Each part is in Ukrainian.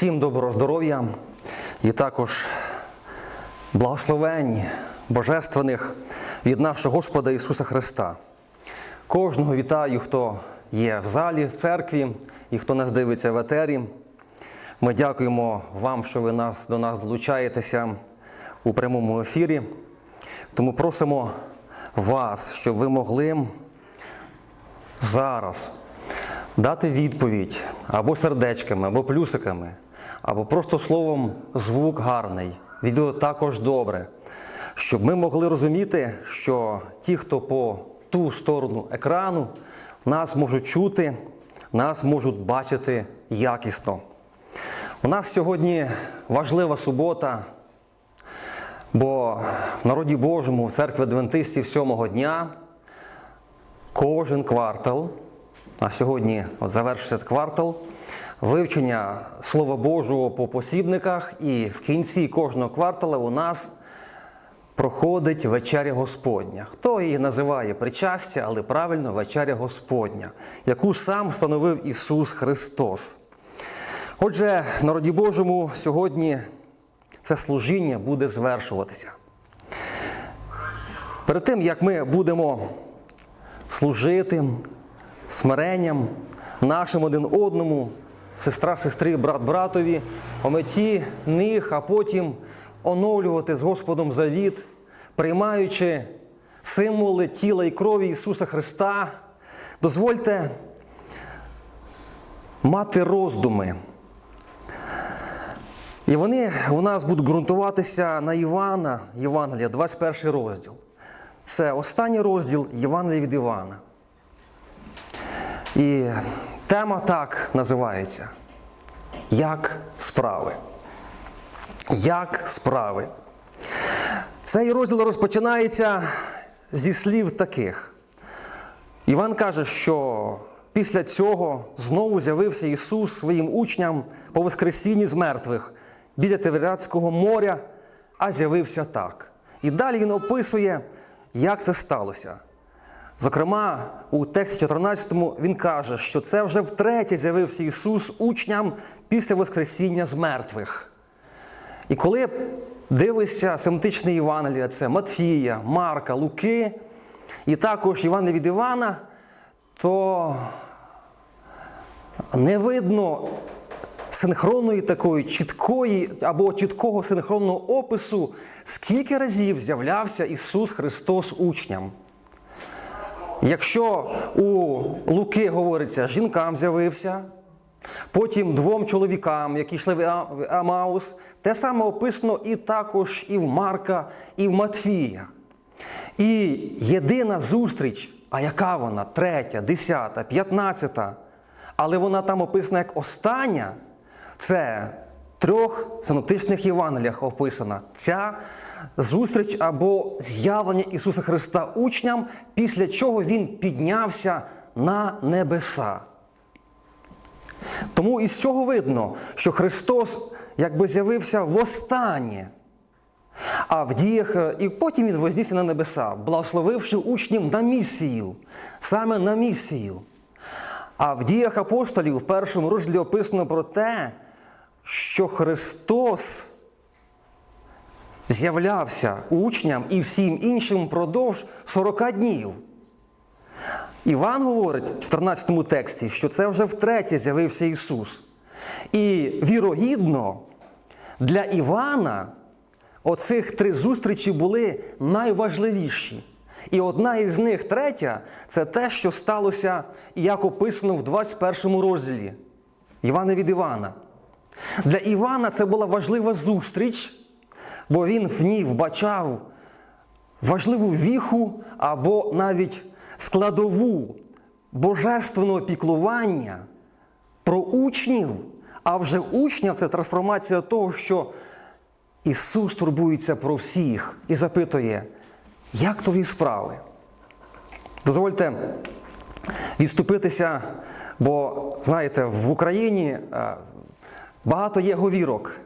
Всім доброго здоров'я і також благословень божественних від нашого Господа Ісуса Христа. Кожного вітаю, хто є в залі, в церкві і хто нас дивиться в етері. Ми дякуємо вам, що ви нас, до нас долучаєтеся у прямому ефірі. Тому просимо вас, щоб ви могли зараз дати відповідь або сердечками, або плюсиками, або просто словом звук гарний. Відео також добре, щоб ми могли розуміти, що ті, хто по ту сторону екрану, нас можуть чути, нас можуть бачити якісно. У нас сьогодні важлива субота, бо в народі Божому, в церкві Адвентистів сьомого дня кожен квартал, а сьогодні завершився квартал, вивчення Слова Божого по посібниках, і в кінці кожного квартала у нас проходить вечеря Господня. Хто її називає причастя, але правильно вечеря Господня, яку сам встановив Ісус Христос. Отже, народі Божому сьогодні це служіння буде звершуватися. Перед тим, як ми будемо служити смиренням нашим один одному, сестра сестрі, брат братові, омиті них, а потім оновлювати з Господом завіт, приймаючи символи тіла і крові Ісуса Христа, дозвольте мати роздуми. І вони у нас будуть ґрунтуватися на Івана, Євангелія, 21 розділ. Це останній розділ Євангелія від Івана. І тема так називається. Як справи? Як справи? Цей розділ розпочинається зі слів таких. Іван каже, що після цього знову з'явився Ісус своїм учням по Воскресінні з мертвих біля Тиверіадського моря, а з'явився так. І далі він описує, як це сталося. Зокрема, у тексті 14 він каже, що це вже втретє з'явився Ісус учням після Воскресіння з мертвих. І коли дивишся семантичне Євангелія, це Матфія, Марка, Луки, і також Івана від Івана, то не видно синхронної такої чіткої або чіткого синхронного опису, скільки разів з'являвся Ісус Христос учням. Якщо у Луки говориться, жінкам з'явився, потім двом чоловікам, які йшли в Амаус, те саме описано і також і в Марка, і в Матфія. І єдина зустріч, а яка вона? Третя, десята, п'ятнадцята, але вона там описана як остання, це трьох синоптичних Євангеліях описана. Ця зустріч або з'явлення Ісуса Христа учням, після чого Він піднявся на небеса. Тому із цього видно, що Христос якби з'явився востаннє. А в діях, е, і потім він вознісся на небеса, благословивши учнів на місію, саме на місію. А в діях апостолів в першому розділі описано про те, що Христос з'являвся учням і всім іншим впродовж 40 днів. Іван говорить в 14 тексті, що це вже втретє з'явився Ісус. І вірогідно, для Івана оцих три зустрічі були найважливіші. І одна із них, третя, це те, що сталося, як описано в 21 розділі Івана від Івана. Для Івана це була важлива зустріч, бо він в ній вбачав важливу віху або навіть складову божественного піклування про учнів, а вже учнів це трансформація того, що Ісус турбується про всіх і запитує, як твої справи? Дозвольте відступитися, бо, знаєте, в Україні е, багато є говірок,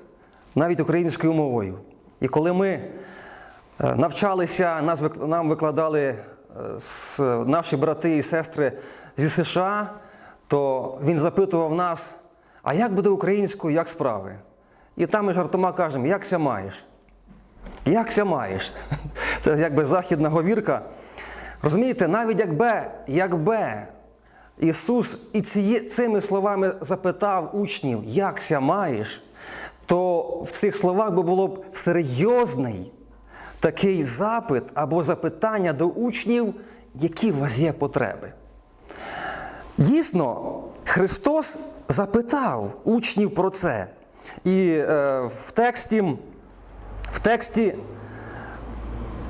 навіть українською мовою. І коли ми е, навчалися, нас, нам викладали е, наші брати і сестри зі США, то він запитував нас, а як буде українською, як справи? І там ми жартома кажемо, як ся маєш? Як ся маєш? Це якби західна говірка. Розумієте, навіть якби, якби Ісус і ці, цими словами запитав учнів, як ся маєш, то в цих словах би було б серйозний такий запит або запитання до учнів, які у вас є потреби. Дійсно, Христос запитав учнів про це. І е, в тексті, в тексті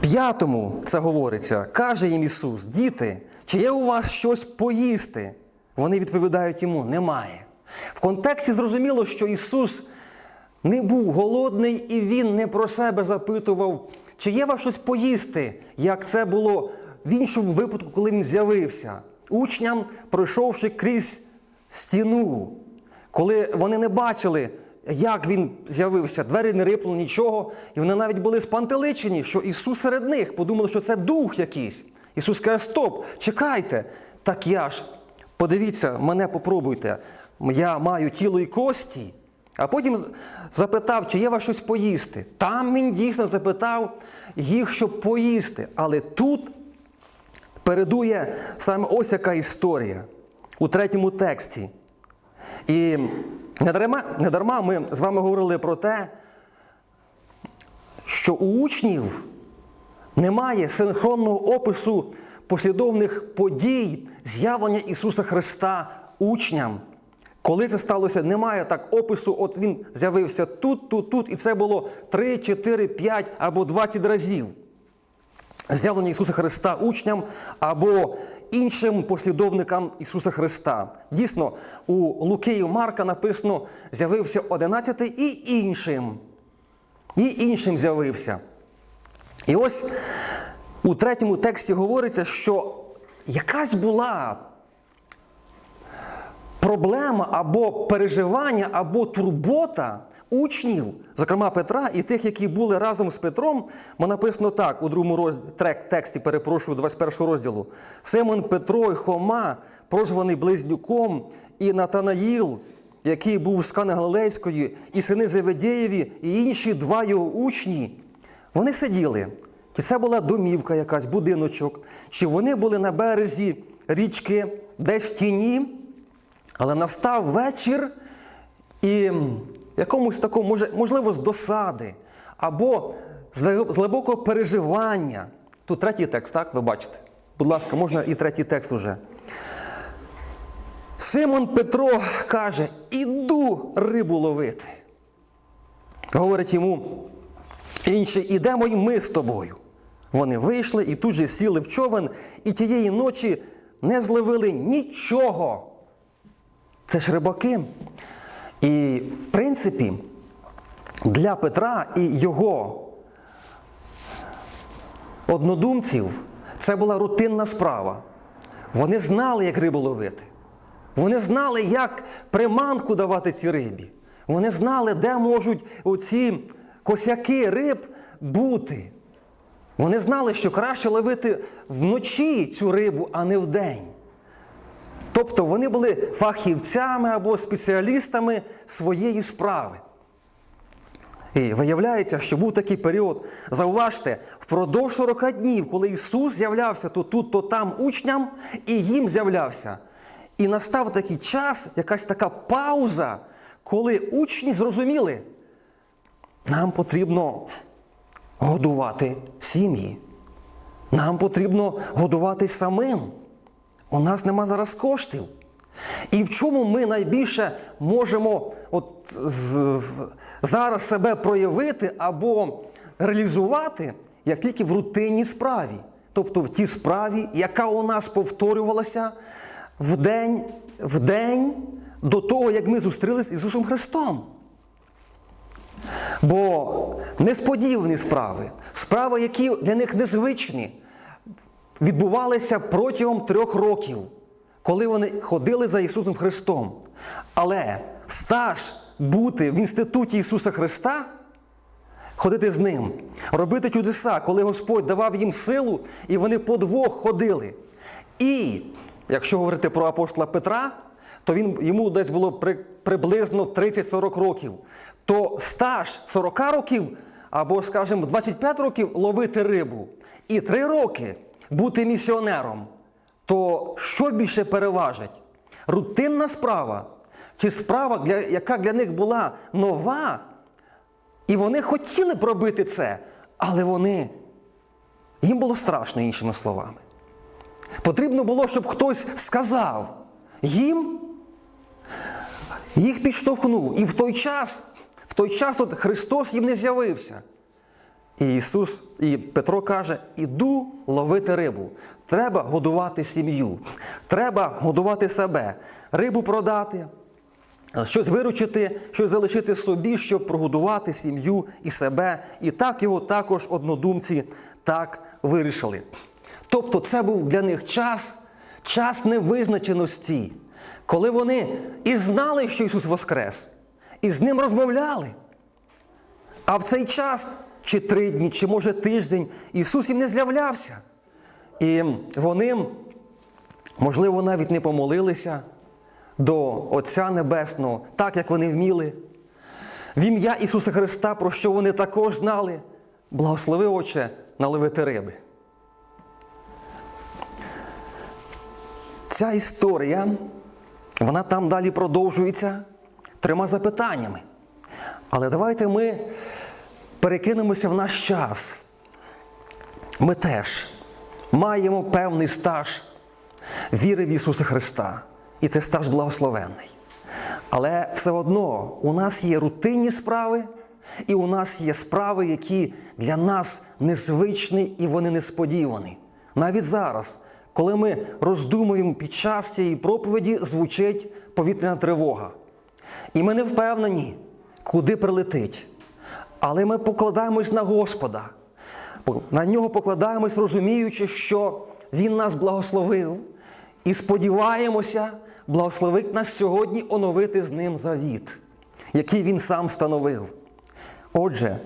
п'ятому це говориться, каже їм Ісус: Діти, чи є у вас щось поїсти? Вони відповідають йому: немає. В контексті зрозуміло, що Ісус не був голодний і Він не про себе запитував, чи є у вас щось поїсти, як це було в іншому випадку, коли він з'явився. Учням, пройшовши крізь стіну, коли вони не бачили, як він з'явився, двері не рипнули нічого, і вони навіть були спантеличені, що Ісус серед них, подумали, що це дух якийсь. Ісус каже: Стоп, чекайте, так я ж, подивіться, мене попробуйте. Я маю тіло і кості. А потім запитав, чи є вас щось поїсти. Там він дійсно запитав їх, щоб поїсти. Але тут передує саме ось яка історія у третьому тексті. І не дарма, не дарма ми з вами говорили про те, що у учнів немає синхронного опису послідовних подій з'явлення Ісуса Христа учням. Коли це сталося, немає так опису, от він з'явився тут, тут, тут, і це було 3, 4, 5 або 20 разів. З'явлення Ісуса Христа учням або іншим послідовникам Ісуса Христа. Дійсно, у Луки Марка написано, з'явився 11 і іншим. І іншим з'явився. І ось у третьому тексті говориться, що якась була проблема або переживання, або турбота учнів, зокрема Петра, і тих, які були разом з Петром, бо написано так у другому роз... трек, тексті, перепрошую, 21 розділу. Симон Петро і Хома, прозваний Близнюком, і Натанаїл, який був з Кани Галилейської, і сини Зеведєєві, і інші два його учні, вони сиділи. Чи це була домівка якась, будиночок, чи вони були на березі річки, десь в тіні, але настав вечір і якомусь такому, можливо, з досади або з глибокого переживання. Тут третій текст, так? Ви бачите? Будь ласка, можна і третій текст уже. Симон Петро каже: Іду рибу ловити. Говорить йому інший, ідемо й ми з тобою. Вони вийшли і тут же сіли в човен, і тієї ночі не зловили нічого. Це ж рибаки. І, в принципі, для Петра і його однодумців це була рутинна справа. Вони знали, як рибу ловити. Вони знали, як приманку давати цій рибі. Вони знали, де можуть оці косяки риб бути. Вони знали, що краще ловити вночі цю рибу, а не вдень. Тобто вони були фахівцями або спеціалістами своєї справи. І виявляється, що був такий період, зауважте, впродовж 40 днів, коли Ісус з'являвся то тут, то там учням, і їм з'являвся. І настав такий час, якась така пауза, коли учні зрозуміли, нам потрібно годувати сім'ї. Нам потрібно годувати самим. У нас нема зараз коштів. І в чому ми найбільше можемо от зараз себе проявити або реалізувати, як тільки в рутинній справі. Тобто в тій справі, яка у нас повторювалася в день, в день до того, як ми зустрілися з Ісусом Христом. Бо несподівані справи, справи, які для них незвичні, відбувалися протягом трьох років, коли вони ходили за Ісусом Христом. Але стаж бути в інституті Ісуса Христа, ходити з Ним, робити чудеса, коли Господь давав їм силу, і вони по двох ходили. І, якщо говорити про апостола Петра, то він, йому десь було при, приблизно 30-40 років. То стаж 40 років, або, скажімо, 25 років ловити рибу, і 3 роки бути місіонером, то що більше переважить? Рутинна справа чи справа, для, яка для них була нова, і вони хотіли б робити це, але вони їм було страшно, іншими словами. Потрібно було, щоб хтось сказав їм, їх підштовхнув. І в той час, в той час от Христос їм не з'явився. І Ісус, і Петро каже: іду ловити рибу. Треба годувати сім'ю, треба годувати себе, рибу продати, щось виручити, щось залишити собі, щоб прогодувати сім'ю і себе. І так його також однодумці так вирішили. Тобто, це був для них час, час невизначеності, коли вони і знали, що Ісус Воскрес, і з ним розмовляли. А в цей час, чи три дні, чи може тиждень, Ісус їм не з'являвся. І вони, можливо, навіть не помолилися до Отця Небесного, так як вони вміли. В ім'я Ісуса Христа, про що вони також знали, благослови Отче наловити риби. Ця історія, вона там далі продовжується трьома запитаннями. Але давайте ми перекинемося в наш час. Ми теж маємо певний стаж віри в Ісуса Христа. І це стаж благословенний. Але все одно у нас є рутинні справи, і у нас є справи, які для нас незвичні і вони несподівані. Навіть зараз, коли ми роздумуємо під час цієї проповіді, звучить повітряна тривога. І ми не впевнені, куди прилетить. Але ми покладаємось на Господа. На нього покладаємось, розуміючи, що Він нас благословив, і сподіваємося, благословить нас сьогодні оновити з ним завіт, який він сам становив. Отже,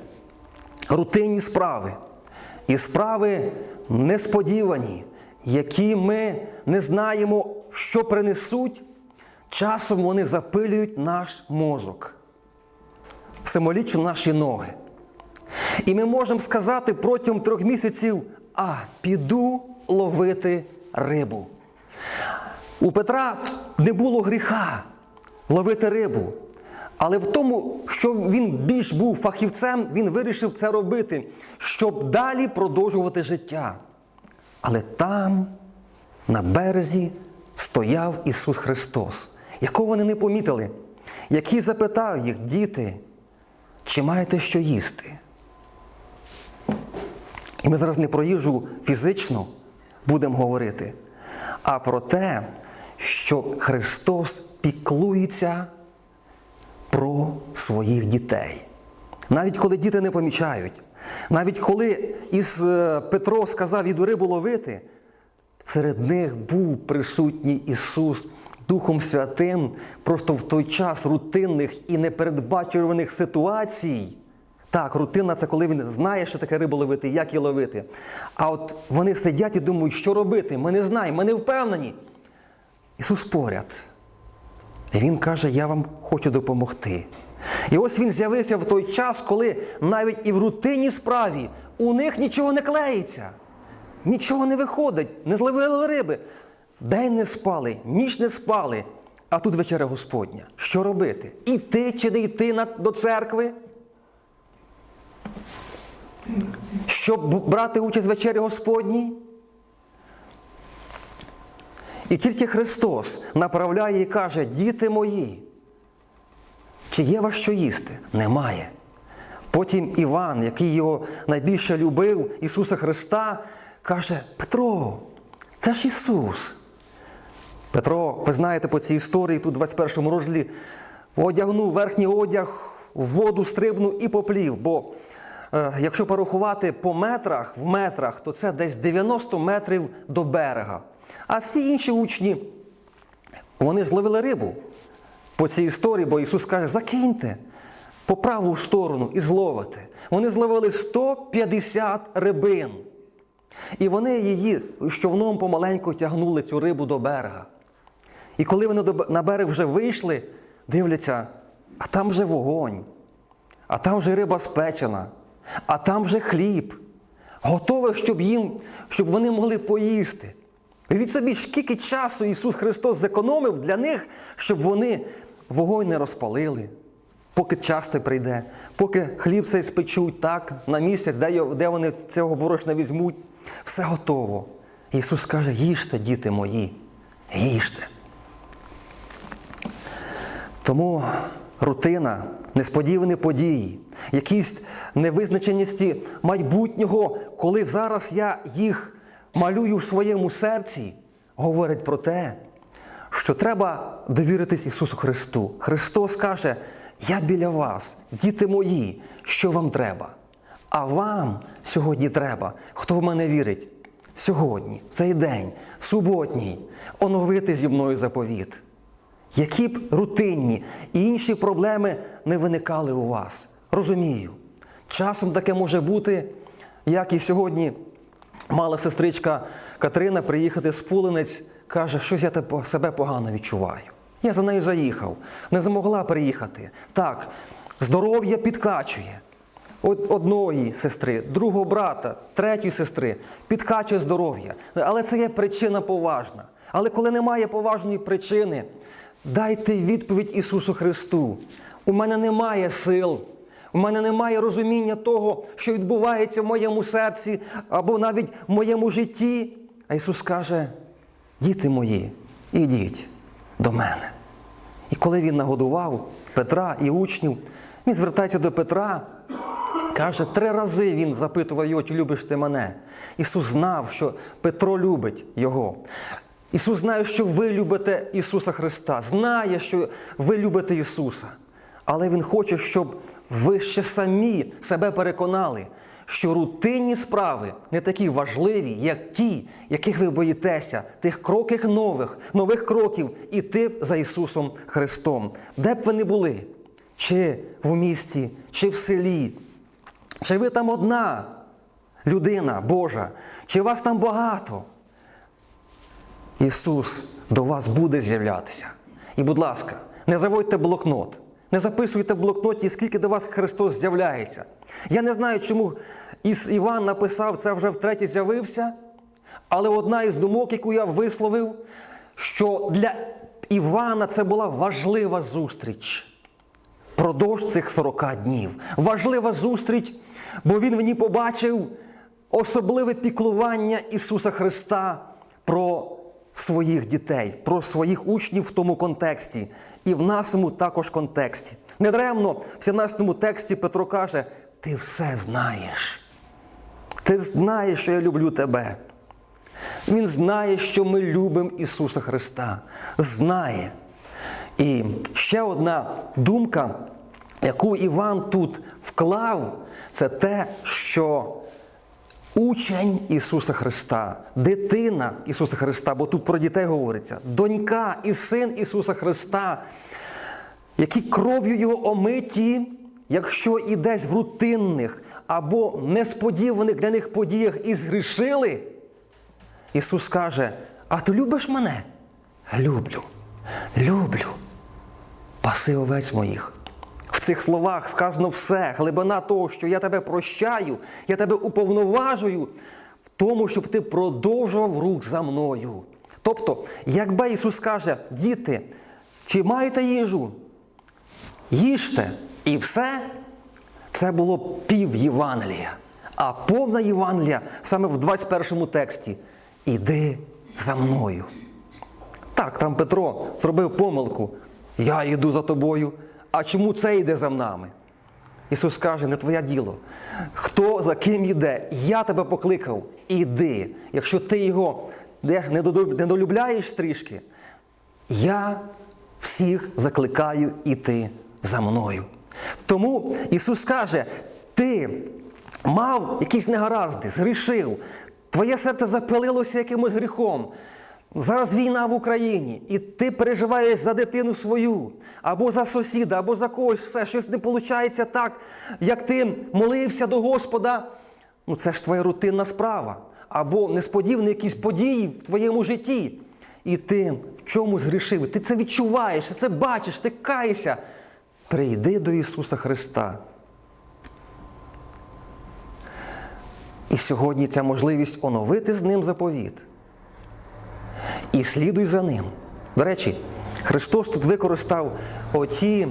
рутинні справи і справи несподівані, які ми не знаємо, що принесуть, часом вони запилюють наш мозок, символічно наші ноги. І ми можемо сказати протягом трьох місяців: а, піду ловити рибу. У Петра не було гріха ловити рибу. Але в тому, що він більш був фахівцем, він вирішив це робити, щоб далі продовжувати життя. Але там, на березі, стояв Ісус Христос, якого вони не помітили, який запитав їх, діти, чи маєте що їсти? І ми зараз не про їжу фізично будемо говорити, а про те, що Христос піклується про своїх дітей. Навіть коли діти не помічають, навіть коли із е, Петро сказав іду рибу ловити, серед них був присутній Ісус Духом Святим просто в той час рутинних і непередбачуваних ситуацій. Так, рутина це коли він знає, що таке рибу ловити, як її ловити. А от вони сидять і думають, що робити. Ми не знаємо, ми не впевнені. Ісус поряд. І Він каже, я вам хочу допомогти. І ось він з'явився в той час, коли навіть і в рутинній справі у них нічого не клеїться, нічого не виходить, не зловили риби. День не спали, ніч не спали, а тут вечеря Господня. Що робити? Іти чи не йти до церкви? Щоб брати участь в вечері Господній? І тільки Христос направляє і каже, діти мої, чи є вас що їсти? Немає. Потім Іван, який його найбільше любив, Ісуса Христа, каже: Петро, це ж Ісус. Петро, ви знаєте по цій історії, тут в 21 розділі, одягнув верхній одяг, в воду стрибнув і поплів. Бо е, якщо порахувати по метрах, в метрах, то це десь 90 метрів до берега. А всі інші учні, вони зловили рибу по цій історії, бо Ісус каже, закиньте по праву сторону і зловите. Вони зловили 150 рибин. І вони її човном помаленьку тягнули цю рибу до берега. І коли вони на берег вже вийшли, дивляться, а там вже вогонь, а там вже риба спечена, а там вже хліб. Готове, щоб їм, щоб вони могли поїсти. Уявіть собі, скільки часу Ісус Христос зекономив для них, щоб вони вогонь не розпалили, поки часто прийде, поки хліб цей спечуть так, на місяць, де, вони цього борошна візьмуть. Все готово. Ісус каже: їжте, діти мої, їжте. Тому рутина, несподівані події, якісь невизначеності майбутнього, коли зараз я їх малюю в своєму серці, говорять про те, що треба довіритись Ісусу Христу. Христос каже: Я біля вас, діти мої, що вам треба? А вам сьогодні треба, хто в мене вірить, сьогодні, в цей день, суботній, оновити зі мною заповіт. Які б рутинні і інші проблеми не виникали у вас. Розумію. Часом таке може бути, як і сьогодні мала сестричка Катерина приїхати з Пулинець, каже, щось я себе погано відчуваю. Я за нею заїхав, не змогла приїхати. Так, здоров'я підкачує. Од- Одної сестри, другого брата, третьої сестри підкачує здоров'я. Але це є причина поважна. Але коли немає поважної причини, дайте відповідь Ісусу Христу. У мене немає сил, у мене немає розуміння того, що відбувається в моєму серці або навіть в моєму житті. А Ісус каже: діти мої, ідіть до мене. І коли він нагодував Петра і учнів, він звертається до Петра, каже, три рази він запитував його, чи любиш ти мене. Ісус знав, що Петро любить його. Ісус знає, що ви любите Ісуса Христа, знає, що ви любите Ісуса. Але Він хоче, щоб ви ще самі себе переконали, що рутинні справи не такі важливі, як ті, яких ви боїтеся, тих кроків нових, нових кроків іти за Ісусом Христом. Де б ви не були, чи в місті, чи в селі, чи ви там одна людина Божа, чи вас там багато. Ісус до вас буде з'являтися. І, будь ласка, не заводьте блокнот. Не записуйте в блокноті, скільки до вас Христос з'являється. Я не знаю, чому Іс Іван написав це вже втретє з'явився, але одна із думок, яку я висловив, що для Івана це була важлива зустріч продовж цих 40 днів. Важлива зустріч, бо він ній побачив особливе піклування Ісуса Христа про своїх дітей, про своїх учнів в тому контексті, і в нашому також контексті. Недаремно в 17 тексті Петро каже: Ти все знаєш. Ти знаєш, що я люблю тебе. Він знає, що ми любимо Ісуса Христа. Знає. І ще одна думка, яку Іван тут вклав, це те, що учень Ісуса Христа, дитина Ісуса Христа, бо тут про дітей говориться, донька і син Ісуса Христа, які кров'ю Його омиті, якщо і десь в рутинних або несподіваних для них подіях і згрішили, Ісус каже: А ти любиш мене? Люблю, люблю. Паси овець моїх. В цих словах сказано все, глибина того, що я тебе прощаю, я тебе уповноважую в тому, щоб ти продовжував рух за мною. Тобто, якби Ісус каже, діти, чи маєте їжу? Їжте і все, це було пів Євангелія. А повна Євангелія саме в 21 тексті. Іди за мною. Так, там Петро зробив помилку. Я йду за тобою. А чому це йде за нами? Ісус каже, не твоє діло. Хто за ким йде? Я тебе покликав, іди. Якщо ти його недолюбляєш трішки, я всіх закликаю іти за мною. Тому Ісус каже: ти мав якісь негаразди, згрішив, твоє серце запалилося якимось гріхом. Зараз війна в Україні, і ти переживаєш за дитину свою, або за сусіда, або за когось все, щось не виходить так, як ти молився до Господа. Ну це ж твоя рутинна справа. Або несподівані якісь події в твоєму житті. і ти в чому згрішив, ти це відчуваєш, ти це бачиш, ти каєшся. Прийди до Ісуса Христа. І сьогодні ця можливість оновити з ним заповіт. І слідуй за ним. До речі, Христос тут використав оті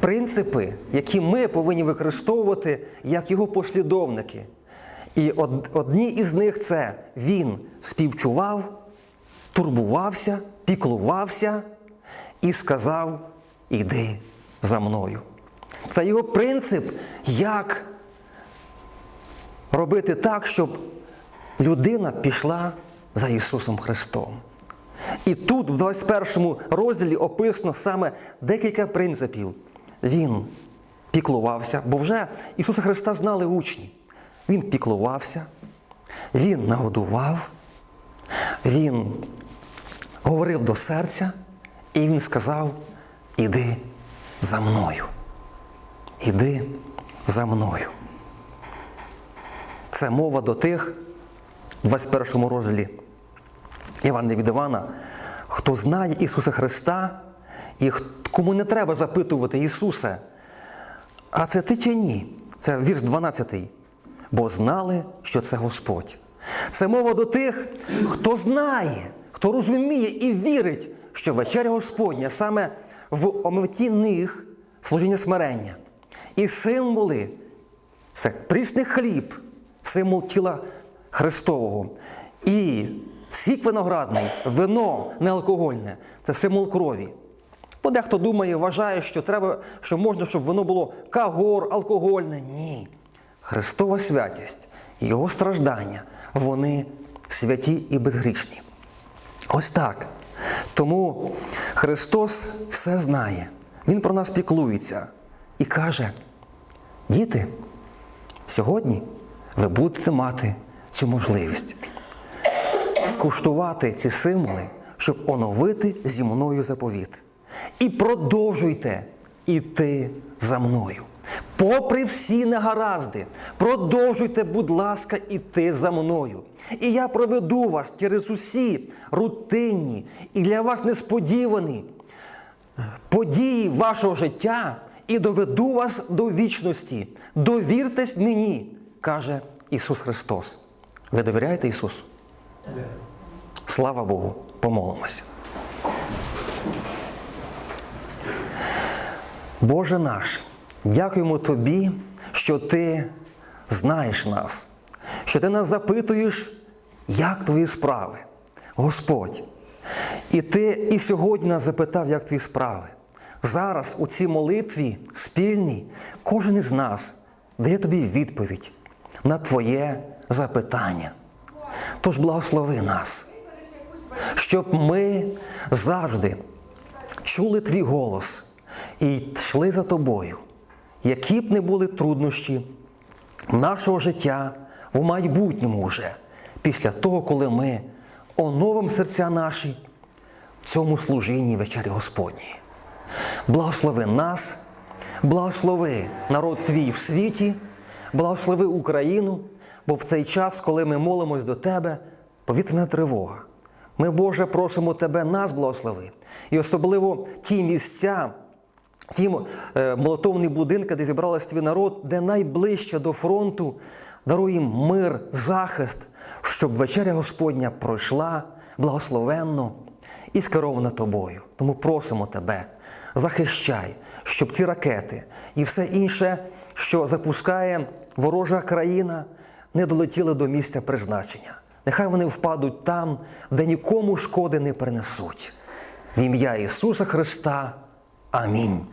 принципи, які ми повинні використовувати як його послідовники. І од- одні із них це він співчував, турбувався, піклувався і сказав: Іди за мною. Це його принцип, як робити так, щоб людина пішла за Ісусом Христом. І тут, в 21 розділі, описано саме декілька принципів. Він піклувався, бо вже Ісуса Христа знали учні. Він піклувався, Він нагодував, Він говорив до серця, і Він сказав: Іди за мною. Іди за мною. Це мова до тих, в 21 розділі Івана від Івана, хто знає Ісуса Христа, і кому не треба запитувати Ісусе, а це ти чи ні? Це вірш 12. Бо знали, що це Господь. Це мова до тих, хто знає, хто розуміє і вірить, що вечеря Господня саме в омиті них служіння смирення. І символи це прісний хліб, символ тіла Христового. І сік виноградний, вино неалкогольне це символ крові. Бо дехто думає, вважає, що треба, що можна, щоб воно було кагор, алкогольне. Ні. Христова святість, Його страждання, вони святі і безгрішні. Ось так. Тому Христос все знає. Він про нас піклується і каже: діти, сьогодні ви будете мати цю можливість скуштувати ці символи, щоб оновити зі мною заповіт. І продовжуйте іти за мною. Попри всі негаразди, продовжуйте, будь ласка, іти за мною. І я проведу вас через усі рутинні і для вас несподівані події вашого життя і доведу вас до вічності. Довіртесь мені, каже Ісус Христос. Ви довіряєте Ісусу? Слава Богу, помолимося. Боже наш, дякуємо Тобі, що Ти знаєш нас, що Ти нас запитуєш, як твої справи, Господь. І Ти і сьогодні нас запитав, як твої справи. Зараз у цій молитві спільній кожен із нас дає тобі відповідь на Твоє запитання. Тож благослови нас, щоб ми завжди чули твій голос і йшли за тобою, які б не були труднощі нашого життя в майбутньому вже, після того, коли ми оновимо серця наші в цьому служінні вечері Господній. Благослови нас, благослови народ твій в світі, благослови Україну, бо в цей час, коли ми молимось до Тебе, повітряна тривога. Ми, Боже, просимо Тебе, нас благослови. І особливо ті місця, ті е, молотовні будинки, де зібралась твій народ, де найближче до фронту, даруй їм мир, захист, щоб вечеря Господня пройшла благословенно і скерована тобою. Тому просимо тебе, захищай, щоб ці ракети і все інше, що запускає ворожа країна, не долетіли до місця призначення. Нехай вони впадуть там, де нікому шкоди не принесуть. В ім'я Ісуса Христа. Амінь.